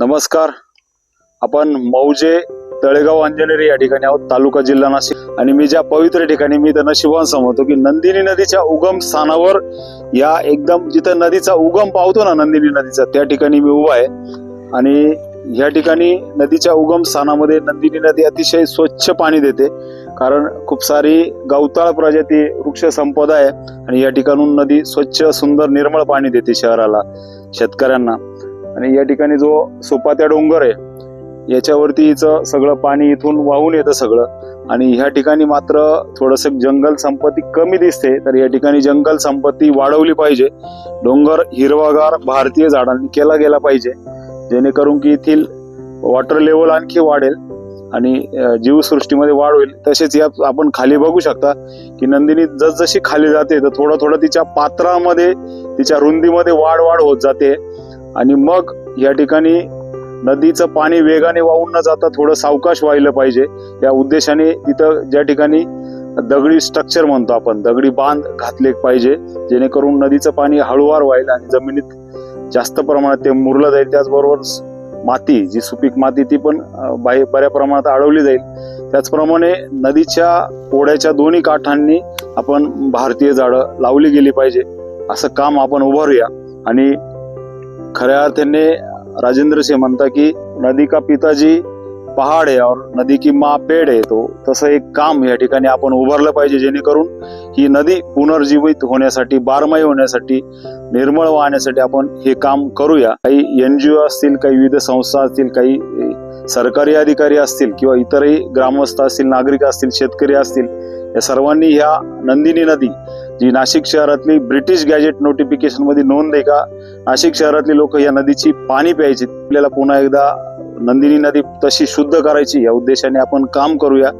नमस्कार. आपण मौजे तळेगाव अंजनेरी या ठिकाणी आहोत तालुका जिल्हा नाशिक. आणि मी ज्या पवित्र ठिकाणी मी तर नशिबान समजतो की नंदिनी नदीच्या उगम स्थानावर या एकदम जिथं नदीचा उगम पावतो ना नंदिनी नदीचा त्या ठिकाणी मी उभा आहे. आणि या ठिकाणी नदीच्या उगम स्थानामध्ये नंदिनी नदी अतिशय स्वच्छ पाणी देते. कारण खूप सारी गवताळ प्रजाती वृक्ष संपदा आहे. आणि या ठिकाणून नदी स्वच्छ सुंदर निर्मळ पाणी देते शहराला शेतकऱ्यांना. आणि या ठिकाणी जो सोपात्या डोंगर आहे याच्यावरती हिचं सगळं पाणी इथून वाहून येतं सगळं. आणि ह्या ठिकाणी मात्र थोडस जंगल संपत्ती कमी दिसते तर या ठिकाणी जंगल संपत्ती वाढवली पाहिजे. डोंगर हिरवागार भारतीय झाडांनी केला गेला पाहिजे जेणेकरून की येथील वॉटर लेवल आणखी वाढेल आणि जीवसृष्टीमध्ये वाढ होईल. तसेच या आपण खाली बघू शकता की नंदिनी जसजशी खाली जाते तर थोडं थोडं तिच्या पात्रामध्ये तिच्या रुंदीमध्ये वाढ वाढ होत जाते. आणि मग या ठिकाणी नदीचं पाणी वेगाने वाहून न जाता थोडं सावकाश व्हायला पाहिजे. या उद्देशाने तिथं ज्या ठिकाणी दगडी स्ट्रक्चर म्हणतो आपण दगडी बांध घातले पाहिजे जेणेकरून नदीचं पाणी हळूवार व्हायला आणि जमिनीत जास्त प्रमाणात ते मुरलं जाईल. त्याचबरोबर माती जी सुपीक माती ती पण अं, बऱ्या प्रमाणात अडवली जाईल. त्याचप्रमाणे नदीच्या ओढ्याच्या दोन्ही काठांनी आपण भारतीय झाडं लावली गेली पाहिजे. असं काम आपण उभारूया आणि खऱ्या अर्थाने राजेंद्र सिंह म्हणता की नदी का पिताजी पहाड आहे और नदी की माँ पेड़ आहे. तो तसं एक काम या ठिकाणी आपण उभारलं पाहिजे जेणेकरून ही नदी पुनर्जीवित होण्यासाठी बारमाही होण्यासाठी निर्मळ वाहण्यासाठी आपण हे काम करूया. काही एनजीओ असतील काही विविध संस्था असतील काही सरकारी अधिकारी असतील किंवा इतरही ग्रामस्थ असतील नागरिक असतील शेतकरी असतील या सर्वांनी ह्या नंदिनी नदी जी नाशिक शहरातली ब्रिटिश गॅजेट नोटिफिकेशनमध्ये नोंद आहे का? नाशिक शहरातली लोक या नदीची पाणी प्यायची. आपल्याला पुन्हा एकदा नंदिनी नदी तशी शुद्ध करायची. या उद्देशाने आपण काम करूया.